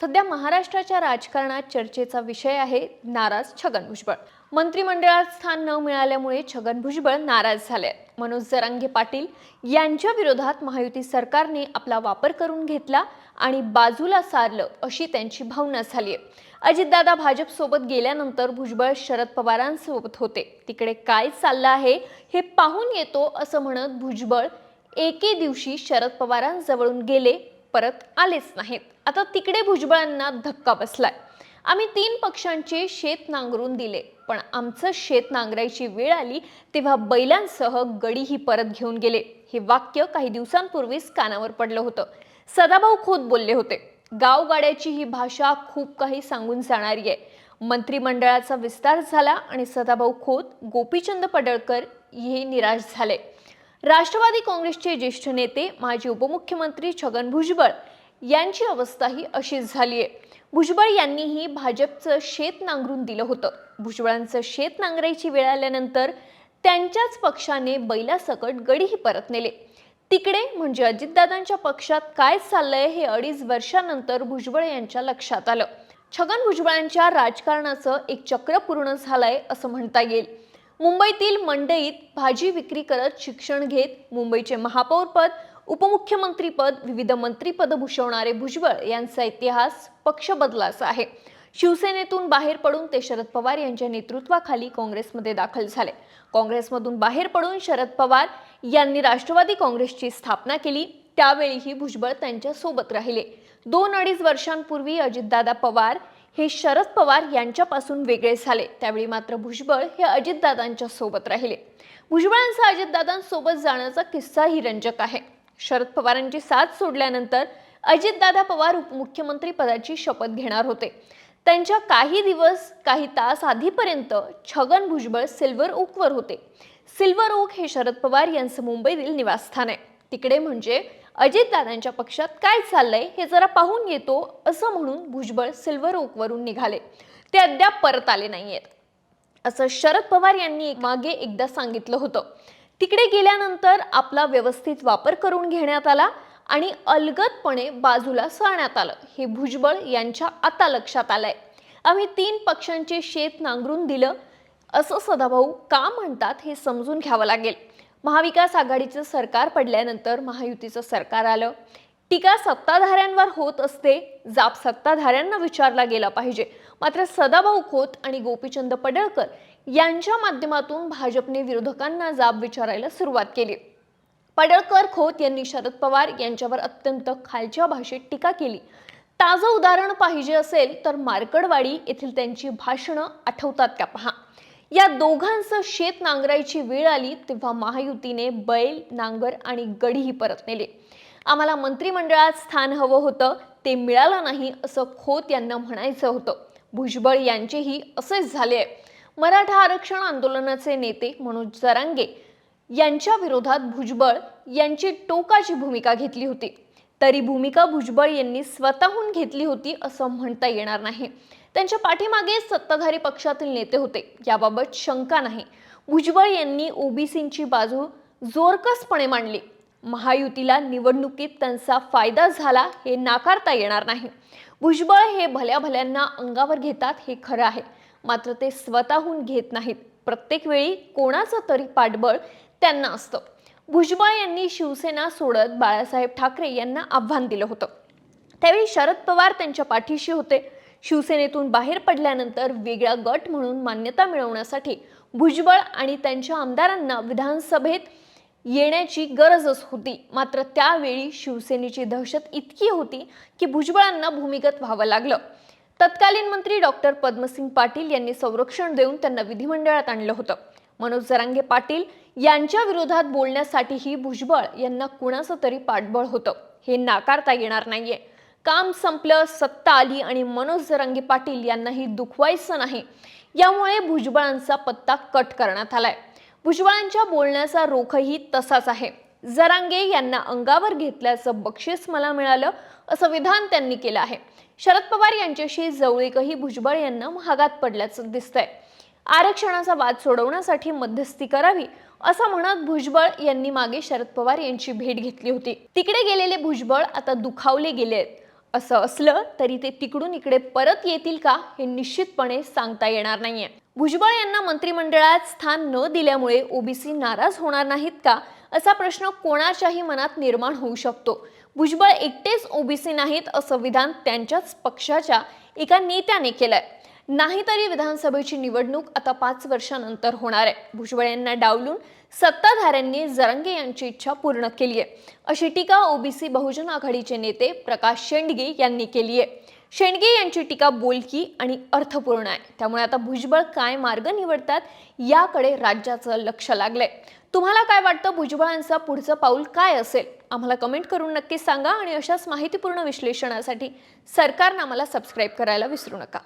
सध्या महाराष्ट्राच्या राजकारणात चर्चेचा विषय आहे नाराज छगन भुजबळ. मंत्रिमंडळात स्थान न मिळाल्यामुळे छगन भुजबळ नाराज झाले. आहेत. मनोज जरांगे पाटील यांच्या विरोधात महायुती सरकारने आपला वापर करून घेतला आणि बाजूला सारलं अशी त्यांची भावना झाली आहे अजितदादा भाजपसोबत गेल्यानंतर भुजबळ शरद पवारांसोबत होते. तिकडे काय चाललं आहे हे पाहून येतो असं म्हणत भुजबळ एके दिवशी शरद पवारांजवळून गेले परत आलेच नाहीत. आता तिकडे भुजबळांना धक्का बसलाय. आम्ही तीन पक्षांचे शेत नांगरून दिले पण आमचं शेत नांगरायची वेळ आली तेव्हा बैलांसह गडीही परत घेऊन गेले. हे वाक्य काही दिवसांपूर्वीच कानावर पडलं होतं. सदाभाऊ खोत बोलले होते गावगाड्याची ही भाषा खूप काही सांगून जाणारी आहे. मंत्रिमंडळाचा विस्तार झाला आणि सदाभाऊ खोत गोपीचंद पडळकर हे निराश झाले. राष्ट्रवादी काँग्रेसचे ज्येष्ठ नेते माजी उपमुख्यमंत्री छगन भुजबळ यांची अवस्थाही अशीच झाली आहे. भुजबळ यांनीही भाजपचं शेत नांगरून दिलं होतं. भुजबळांचं शेत नांगरायची वेळ आल्यानंतर त्यांच्याच पक्षाने बैलासकट गडीही परत नेले. तिकडे म्हणजे अजितदादांच्या पक्षात काय चाललंय हे अडीच वर्षानंतर भुजबळ यांच्या लक्षात आलं. छगन भुजबळांच्या राजकारणाचं एक चक्र पूर्ण झालंय असं म्हणता येईल. मुंबईतील मंडईत भाजी विक्री करत शिक्षण घेत मुंबईचे महापौरपद उपमुख्यमंत्रीपद विविध मंत्रीपद भूषवणारे भुजबळ यांचा इतिहास पक्ष बदलाचा आहे. शिवसेनेतून बाहेर पडून ते शरद पवार यांच्या नेतृत्वाखाली काँग्रेसमध्ये दाखल झाले. काँग्रेसमधून बाहेर पडून शरद पवार यांनी राष्ट्रवादी काँग्रेसची स्थापना केली त्यावेळीही भुजबळ त्यांच्यासोबत राहिले. दोन अडीच वर्षांपूर्वी अजितदादा पवार हे शरद पवार यांच्यापासून वेगळे झाले त्यावेळी मात्र भुजबळ हे अजितदादांच्या सोबत राहिले. भुजबळांचा अजितदादांसोबत जाण्याचा किस्साही रंजक आहे. शरद पवारांची साथ सोडल्यानंतर अजितदादा पवार उपमुख्यमंत्री पदाची शपथ घेणार होते. त्यांच्या काही दिवस काही तास आधीपर्यंत छगन भुजबळ सिल्वर ओकवर होते. सिल्वर ओक हे शरद पवार यांचं मुंबईतील निवासस्थान आहे. तिकडे म्हणजे अजितदादांच्या पक्षात काय चाललंय हे जरा पाहून येतो असं म्हणून भुजबळ सिल्वर ओकवरून निघाले. ते अद्याप परत आले नाहीयेत. असं शरद पवार यांनी मागे एकदा सांगितलं होतं. तिकडे गेल्यानंतर आपला व्यवस्थित वापर करून घेण्यात आला आणि अलगदपणे बाजूला सारण्यात आलं. हे भुजबळ यांच्या आता लक्षात आलंय. आम्ही तीन पक्षांचे शेत नांगरून दिलं. असं सदाभाऊ का म्हणतात हे समजून घ्यावं लागेल. महाविकास आघाडीचं सरकार पडल्यानंतर महायुतीचं सरकार आलं. टीका सत्ताधाऱ्यांवर होत असते जाप सत्ताधाऱ्यांना विचारला गेला पाहिजे. मात्र सदाभाऊ खोत आणि गोपीचंद पडळकर यांच्या माध्यमातून भाजपने विरोधकांना जाब विचारायला सुरुवात केली. पडळकर खोत यांनी शरद पवार यांच्यावर अत्यंत खालच्या भाषेत टीका केली. ताजं उदाहरण पाहिजे असेल तर मार्कडवाडी येथील त्यांची भाषणं आठवतात का पहा. या दोघांचं शेत नांगरायची वेळ आली तेव्हा महायुतीने बैल नांगर आणि गडीही परत नेले आम्हाला मंत्रिमंडळात स्थान हवं होतं ते मिळालं नाही असं खोत यांना म्हणायचं होतं. भुजबळ यांचेही असेच झाले आहे. मराठा आरक्षण आंदोलनाचे नेते मनोज जरांगे यांच्या विरोधात भुजबळ यांची टोकाची भूमिका घेतली होती. तरी भूमिका भुजबळ यांनी स्वतःहून घेतली होती असं म्हणता येणार नाही. त्यांच्या पाठीमागे सत्ताधारी पक्षातील नेते होते याबाबत शंका नाही. भुजबळ यांनी ओबीसींची बाजू जोरकसपणे मांडली. महायुतीला निवडणुकीत त्यांचा फायदा झाला हे नाकारता येणार नाही. भुजबळ हे भल्या भल्यांना अंगावर घेतात हे खरं आहे. मात्र ते स्वतःहून घेत नाहीत. प्रत्येक वेळी कोणाचं तरी पाठबळ त्यांना असतं. भुजबळ यांनी शिवसेना सोडत बाळासाहेब ठाकरे यांना आव्हान दिलं होतं. त्यावेळी शरद पवार त्यांच्या पाठीशी होते. शिवसेनेतून बाहेर पडल्यानंतर वेगळा गट म्हणून मान्यता मिळवण्यासाठी भुजबळ आणि त्यांच्या आमदारांना विधानसभेत येण्याची गरजच होती. मात्र त्यावेळी शिवसेनेची दहशत इतकी होती की भुजबळांना भूमिगत व्हावं लागलं. तत्कालीन मंत्री डॉक्टर पद्मसिंग पाटील यांनी संरक्षण देऊन त्यांना विधिमंडळात आणलं होतं. मनोज जरांगे पाटील यांच्या विरोधात बोलण्यासाठीही भुजबळ यांना कुणाचं तरी पाठबळ होतं. हे नाकारता येणार नाहीये. काम संपलं सत्ता आली आणि मनोज जरांगे पाटील यांनाही दुखवायचं नाही. यामुळे भुजबळांचा पत्ता कट करण्यात आलाय. भुजबळांच्या बोलण्याचा रोखही तसाच आहे. जरांगे यांना अंगावर घेतल्याचं बक्षीस मला मिळालं असं विधान त्यांनी केलं आहे. शरद पवार यांच्याशी जवळीकही भुजबळ यांना महागात पडल्याचं दिसतंय. आरक्षणाचा वाद सोडवण्यासाठी मध्यस्थी करावी असं म्हणत भुजबळ यांनी मागे शरद पवार यांची भेट घेतली होती. तिकडे गेलेले भुजबळ आता दुखावले गेले आहेत. असं असलं तरी ते तिकडून इकडे परत येतील का हे निश्चितपणे सांगता येणार नाहीये. भुजबळ यांना मंत्रिमंडळात स्थान न दिल्यामुळे ओबीसी नाराज होणार नाहीत का? असा प्रश्न कोणाच्याही मनात निर्माण होऊ शकतो. भुजबळ एकटेच ओबीसी नाहीत असं विधान त्यांच्याच पक्षाच्या एका नेत्याने केलंय. नाहीतरी विधानसभेची निवडणूक आता पाच वर्षानंतर होणार आहे. भुजबळ यांना डावलून सत्ताधाऱ्यांनी जरंगे यांची इच्छा पूर्ण केली आहे. अशी टीका ओबीसी बहुजन आघाडीचे नेते प्रकाश शेंडगे यांनी केली आहे. शेंडगे यांची टीका बोलकी आणि अर्थपूर्ण आहे. त्यामुळे आता भुजबळ काय मार्ग निवडतात याकडे राज्याचं लक्ष लागलंय. तुम्हाला काय वाटतं? भुजबळांचं पुढचं पाऊल काय असेल? आम्हाला कमेंट करून नक्की सांगा आणि अशाच माहितीपूर्ण विश्लेषणासाठी सरकारनं आम्हाला सबस्क्राईब करायला विसरू नका.